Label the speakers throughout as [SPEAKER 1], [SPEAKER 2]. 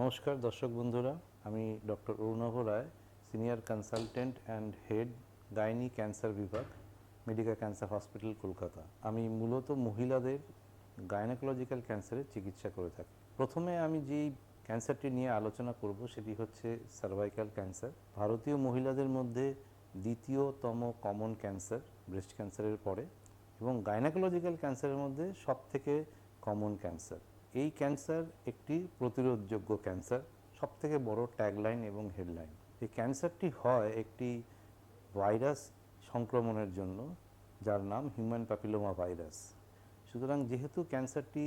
[SPEAKER 1] নমস্কার দর্শক বন্ধুরা, আমি doctor Arunava Roy, senior consultant and head gynae cancer বিভাগ, মেডিকেল ক্যান্সার হসপিটাল কলকাতা। আমি মূলত মহিলাদের গাইনোকোলজিক্যাল ক্যান্সারের চিকিৎসা করে থাকি। প্রথমে আমি যেই ক্যান্সারটি নিয়ে আলোচনা করব সেটি হচ্ছে সার্ভাইকাল ক্যান্সার ভারতীয় মহিলাদের মধ্যে দ্বিতীয়তম কমন ক্যান্সার ব্রেস্ট ক্যান্সারের পরে এবং গাইনোকোলজিক্যাল ক্যান্সারের মধ্যে সবথেকে কমন ক্যান্সার এই ক্যান্সার একটি প্রতিরোধযোগ্য ক্যান্সার, সবথেকে বড় ট্যাগলাইন এবং হেডলাইন এই ক্যান্সারটি হয় একটি ভাইরাস সংক্রমণের জন্য, যার নাম হিউম্যান প্যাপিলোমা ভাইরাস সুতরাং যেহেতু ক্যান্সারটি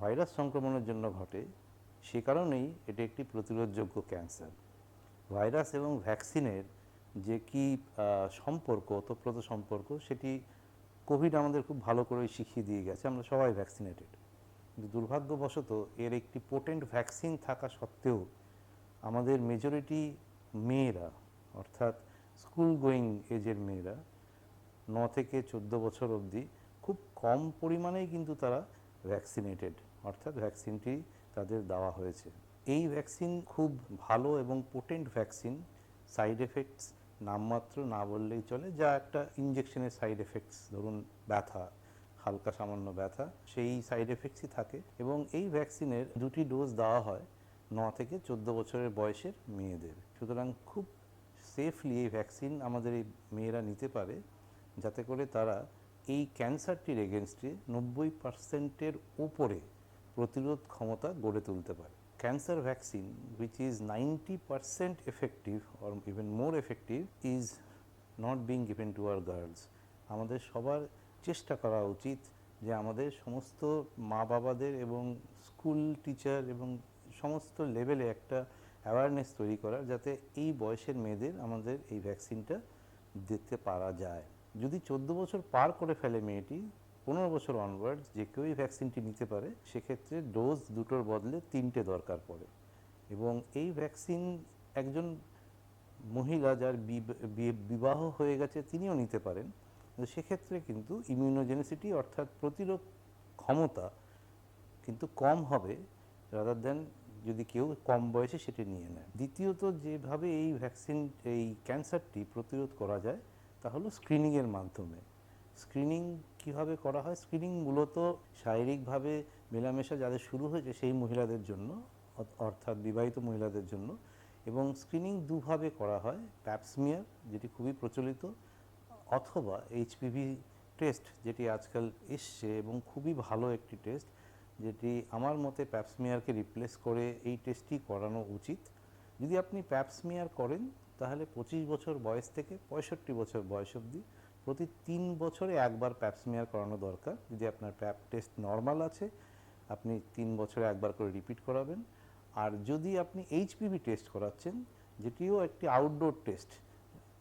[SPEAKER 1] ভাইরাস সংক্রমণের জন্য ঘটে, সে কারণেই এটি একটি প্রতিরোধযোগ্য ক্যান্সার। ভাইরাস এবং ভ্যাকসিনের যে কি সম্পর্ক, ওতপ্রোত সম্পর্ক, সেটি কোভিড আমাদের খুব ভালো করে শিখিয়ে দিয়ে গেছে। আমরা সবাই ভ্যাকসিনেটেড কিন্তু দুর্ভাগ্যবশত এর একটি পোটেন্ট ভ্যাকসিন থাকা সত্ত্বেও আমাদের মেজরিটি মেয়েরা, অর্থাৎ স্কুল গোয়িং এজের মেয়েরা, ন থেকে চোদ্দ বছর অবধি খুব কম পরিমাণেই কিন্তু তারা ভ্যাকসিনেটেড অর্থাৎ ভ্যাকসিনটি তাদের দেওয়া হয়েছে। এই ভ্যাকসিন খুব ভালো এবং পোটেন্ট ভ্যাকসিন সাইড এফেক্টস নামমাত্র না বললেই চলে, যা একটা ইঞ্জেকশনের সাইড এফেক্টস ধরুন ব্যথা হালকা সামান্য ব্যথা, সেই সাইড এফেক্টসই থাকে এবং এই ভ্যাকসিনের দুটি ডোজ দেওয়া হয় ন থেকে চোদ্দ বছরের বয়সের মেয়েদের। সুতরাং খুব সেফলি এই ভ্যাকসিন আমাদের এই মেয়েরা নিতে পারে, যাতে করে তারা এই ক্যান্সারটির এগেনস্টে নব্বই পার্সেন্টের উপরে প্রতিরোধ ক্ষমতা গড়ে তুলতে পারে। Cancer vaccine which is ninety percent effective or even more effective is not being given to our girls আমাদের সবার চেষ্টা করা উচিত যে আমাদের সমস্ত মা বাবাদের এবং স্কুল টিচার এবং সমস্ত লেভেলে একটা অ্যাওয়ারনেস তৈরি করার যাতে এই বয়সের মেয়েদের আমাদের এই ভ্যাকসিনটা দিতে পারা যায়। যদি চোদ্দ বছর পার করে ফেলে মেয়েটি, পনেরো বছর অনওয়ার্ড যে কেউই ভ্যাকসিনটি নিতে পারে, সেক্ষেত্রে ডোজ দুটোর বদলে তিনটে দরকার পড়ে। এবং এই ভ্যাকসিন একজন মহিলা যার বিবাহ হয়ে গেছে, তিনিও নিতে পারেন। সেক্ষেত্রে কিন্তু ইমিউনোজেনিসিটি অর্থাৎ প্রতিরোধ ক্ষমতা কিন্তু কম হবে রাদার দেন যদি কেউ কম বয়সে সেটি নিয়ে নেয়। দ্বিতীয়ত, যেভাবে এই ভ্যাকসিন এই ক্যান্সারটি প্রতিরোধ করা যায় তা হলো স্ক্রিনিংয়ের মাধ্যমে। স্ক্রিনিং কীভাবে করা হয়? স্ক্রিনিং মূলত শারীরিকভাবে মেলামেশা যাদের শুরু হয়েছে সেই মহিলাদের জন্য, অর্থাৎ বিবাহিত মহিলাদের জন্য এবং স্ক্রিনিং দুভাবে করা হয়। প্যাপসমিয়ার যেটি খুবই প্রচলিত অথবা এইচপিভি টেস্ট যেটি আজকাল এসছে এবং খুবই ভালো একটি টেস্ট যেটি আমার মতে প্যাপসমিয়ারকে রিপ্লেস করে এই টেস্টটি করানো উচিত। যদি আপনি প্যাপসমিয়ার করেন, তাহলে পঁচিশ বছর বয়স থেকে পঁয়ষট্টি বছর বয়স অবধি প্রতি তিন বছরে একবার প্যাপসমিয়ার করানো দরকার। যদি আপনার প্যাপ টেস্ট নর্মাল আছে, আপনি তিন বছরে একবার করে রিপিট করাবেন। আর যদি আপনি এইচপিভি টেস্ট করাচ্ছেন, যেটিও একটি আউটডোর টেস্ট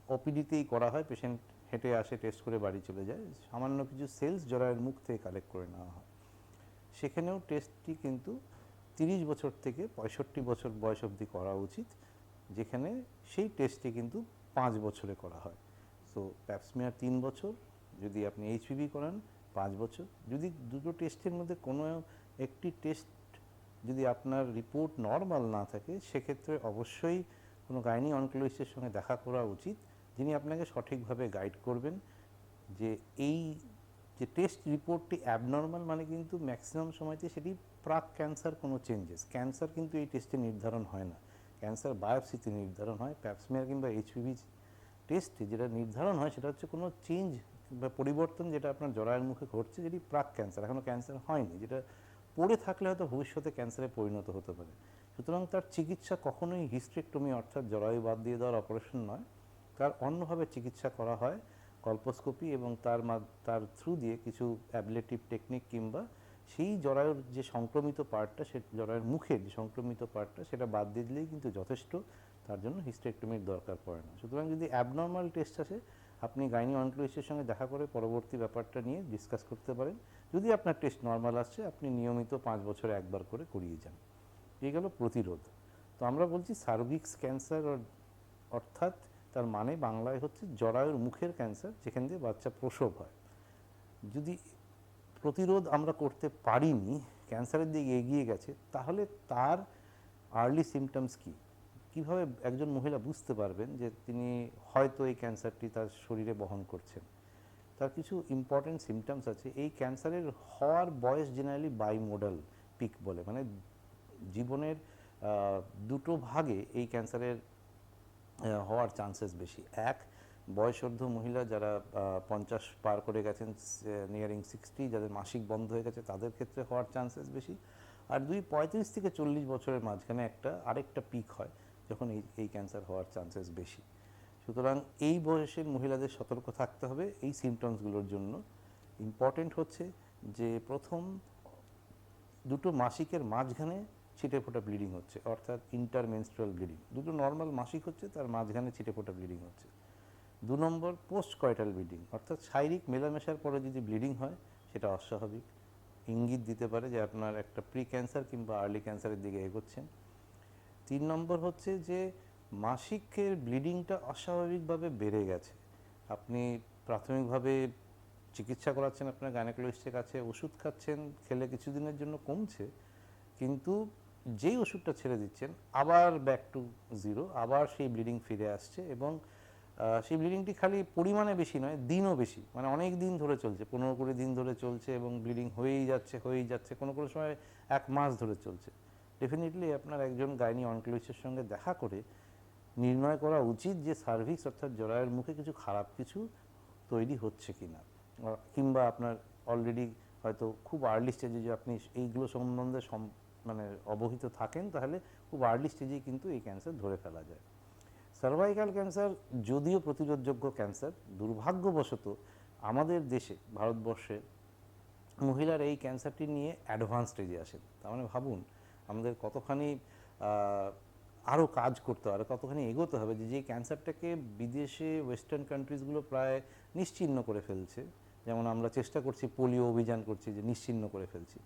[SPEAKER 1] ওপিডিতেই করা হয় পেশেন্ট হেঁটে আসে টেস্ট করে বাড়ি চলে যায়। সামান্য কিছু সেলস জরায়ের মুখ থেকে কালেক্ট করে নেওয়া হয়। সেখানেও টেস্টটি কিন্তু তিরিশ বছর থেকে পঁয়ষট্টি বছর বয়স অবধি করা উচিত, যেখানে সেই টেস্টটি কিন্তু পাঁচ বছরে করা হয়। সো প্যাপসমিয়ার তিন বছর, যদি আপনি এইচপিভি করান, পাঁচ বছর। যদি দুটো টেস্টের মধ্যে কোনো একটি টেস্ট যদি আপনার রিপোর্ট নর্মাল না থাকে, সেক্ষেত্রে অবশ্যই কোনো গাইনি অনকোলজিস্টের সঙ্গে দেখা করা উচিত। যিনি আপনাকে সঠিকভাবে গাইড করবেন যে এই যে টেস্ট রিপোর্টটি অ্যাবনর্মাল মানে কিন্তু ম্যাক্সিমাম সময়তে সেটি প্রাক ক্যান্সার কোনো চেঞ্জেস ক্যান্সার কিন্তু এই টেস্টে নির্ধারণ হয় না। ক্যান্সার বায়োপসিতে নির্ধারণ হয় প্যাপসমিয়ার কিংবা এইচপিভি টেস্টে যেটা নির্ধারণ হয় সেটা হচ্ছে কোনো চেঞ্জ বা পরিবর্তন যেটা আপনার জরায়ের মুখে ঘটছে যেটি প্রাক ক্যান্সার এখনও ক্যান্সার হয়নি। যেটা পড়ে থাকলে হয়তো ভবিষ্যতে ক্যান্সারে পরিণত হতে পারে। সুতরাং তার চিকিৎসা কখনোই হিস্ট্রেক্টমি অর্থাৎ জরায়ু বাদ দিয়ে দেওয়ার অপারেশন নয়। তার অন্যভাবে চিকিৎসা করা হয় কল্পোস্কোপি এবং তার তার থ্রু দিয়ে কিছু অ্যাবলেটিভ টেকনিক কিংবা সেই জরায়ুর যে সংক্রমিত পার্টটা, সে জরায়ুর মুখের যে সংক্রমিত পার্টটা, সেটা বাদ দিয়ে দিলেই কিন্তু যথেষ্ট। তার জন্য হিস্টেক্টমির দরকার পড়ে না। সুতরাং যদি অ্যাবনর্মাল টেস্ট আসে, আপনি গাইনি অনকোলজিস্টের সঙ্গে দেখা করে পরবর্তী ব্যাপারটা নিয়ে ডিসকাস করতে পারেন। যদি আপনার টেস্ট নর্মাল আসছে, আপনি নিয়মিত পাঁচ বছরে একবার করে করিয়ে যান। এই গেল প্রতিরোধ। তো আমরা বলছি সার্ভিক্স ক্যান্সার অর্থাৎ তার মানে বাংলায় হচ্ছে জরায়ুর মুখের ক্যান্সার, যেখান দিয়ে বাচ্চা প্রসব হয়। যদি প্রতিরোধ আমরা করতে পারিনি, ক্যান্সারের দিকে এগিয়ে গেছে, তাহলে তার আর্লি সিমটমস কি? কীভাবে একজন মহিলা বুঝতে পারবেন যে তিনি হয়তো এই ক্যান্সারটি তার শরীরে বহন করছেন? তার কিছু ইম্পর্টেন্ট সিমটমস আছে। এই ক্যান্সারের হওয়ার বয়স জেনারেলি বাই মডেল পিক বলে। মানে জীবনের দুটো ভাগে এই ক্যান্সারের হওয়ার চান্সেস বেশি। এক, বয়সর্ধ মহিলা যারা পঞ্চাশ পার করে গেছেন নিয়ারিং সিক্সটি যাদের মাসিক বন্ধ হয়ে গেছে, তাদের ক্ষেত্রে হওয়ার চান্সেস বেশি। আর দুই, পঁয়ত্রিশ থেকে চল্লিশ বছরের মাঝখানে একটা, আরেকটা পিক হয়, যখন এই এই ক্যান্সার হওয়ার চান্সেস বেশি। সুতরাং এই বয়সের মহিলাদের সতর্ক থাকতে হবে এই সিমটমসগুলোর জন্য। ইম্পর্টেন্ট হচ্ছে যে প্রথম দুটো মাসিকের মাঝখানে ছিটে ফোটা ব্লিডিং হচ্ছে, অর্থাৎ ইন্টারমেনস্ট্রাল ব্লিডিং দুটো নর্মাল মাসিক হচ্ছে, তার মাঝখানে ছিটে ফোটা ব্লিডিং হচ্ছে। দু নম্বর পোস্ট কয়টাল ব্লিডিং অর্থাৎ শারীরিক মেলামেশার পরে যদি ব্লিডিং হয়, সেটা অস্বাভাবিক। ইঙ্গিত দিতে পারে যে আপনার একটা প্রি ক্যান্সার কিংবা আর্লি ক্যান্সারের দিকে এগোচ্ছেন। তিন নম্বর হচ্ছে যে মাসিকের ব্লিডিংটা অস্বাভাবিকভাবে বেড়ে গেছে। আপনি প্রাথমিকভাবে চিকিৎসা করাচ্ছেন, আপনার গাইনোকোলজিস্টের কাছে ওষুধ খাচ্ছেন, খেলে কিছুদিনের জন্য কমছে, কিন্তু যেই ওষুধটা ছেড়ে দিচ্ছেন, আবার ব্যাক টু জিরো আবার সেই ব্লিডিং ফিরে আসছে এবং সেই ব্লিডিংটি খালি পরিমাণে বেশি নয়, দিনও বেশি। মানে অনেক দিন ধরে চলছে, পনেরো কুড়ি দিন ধরে চলছে এবং ব্লিডিং হয়েই যাচ্ছে হয়েই যাচ্ছে, কোনো কোনো সময় এক মাস ধরে চলছে। ডেফিনেটলি আপনার একজন গাইনি অনকোলজিস্টের সঙ্গে দেখা করে নির্ণয় করা উচিত যে সার্ভিস অর্থাৎ জরায়ের মুখে কিছু খারাপ কিছু তৈরি হচ্ছে কি না কিংবা আপনার অলরেডি হয়তো খুব আর্লি স্টেজে যে আপনি এইগুলো সম্বন্ধে সম- মানে অবহিত থাকেন, তাহলে খুব আর্লি স্টেজেই কিন্তু এই ক্যান্সার ধরে ফেলা যায়। সার্ভাইকাল ক্যান্সার যদিও প্রতিরোধযোগ্য ক্যান্সার দুর্ভাগ্যবশত আমাদের দেশে, ভারতবর্ষে মহিলার এই ক্যান্সারটি নিয়ে অ্যাডভান্স স্টেজে আসেন। তার মানে ভাবুন, আমাদের কতখানি আরও কাজ করতে হবে, কতখানি এগোতে হবে যে যে ক্যান্সারটাকে বিদেশে ওয়েস্টার্ন কান্ট্রিজগুলো প্রায় নিশ্চিহ্ন করে ফেলছে। যেমন আমরা চেষ্টা করছি পোলিও অভিযান করছি যে, নিশ্চিহ্ন করে ফেলছি।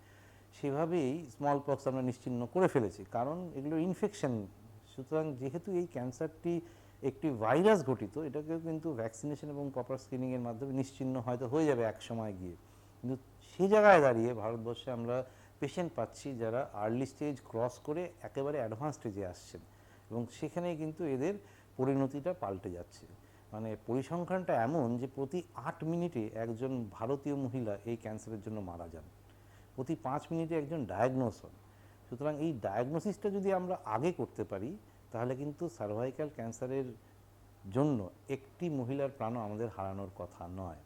[SPEAKER 1] সেভাবেই স্মল পক্স আমরা নিশ্চিহ্ন করে ফেলেছি। কারণ এগুলো ইনফেকশন সুতরাং যেহেতু এই ক্যান্সারটি একটি ভাইরাস ঘটিত এটাকেও কিন্তু ভ্যাকসিনেশন এবং প্রপার স্ক্রিনিংয়ের মাধ্যমে নিশ্চিহ্ন হয়তো হয়ে যাবে এক সময় গিয়ে। কিন্তু সেই জায়গায় দাঁড়িয়ে ভারতবর্ষে আমরা পেশেন্ট পাচ্ছি যারা আর্লি স্টেজ ক্রস করে একেবারে অ্যাডভান্স স্টেজে আসছেন এবং সেখানেই কিন্তু এদের পরিণতিটা পাল্টে যাচ্ছে। মানে পরিসংখ্যানটা এমন যে প্রতি আট মিনিটে একজন ভারতীয় মহিলা এই ক্যান্সারের জন্য মারা যান। প্রতি পাঁচ মিনিটে একজন ডায়াগনোস হন সুতরাং এই ডায়াগনোসিসটা যদি আমরা আগে করতে পারি, তাহলে কিন্তু সার্ভাইকাল ক্যান্সারের জন্য একটি মহিলার প্রাণও আমাদের হারানোর কথা নয়।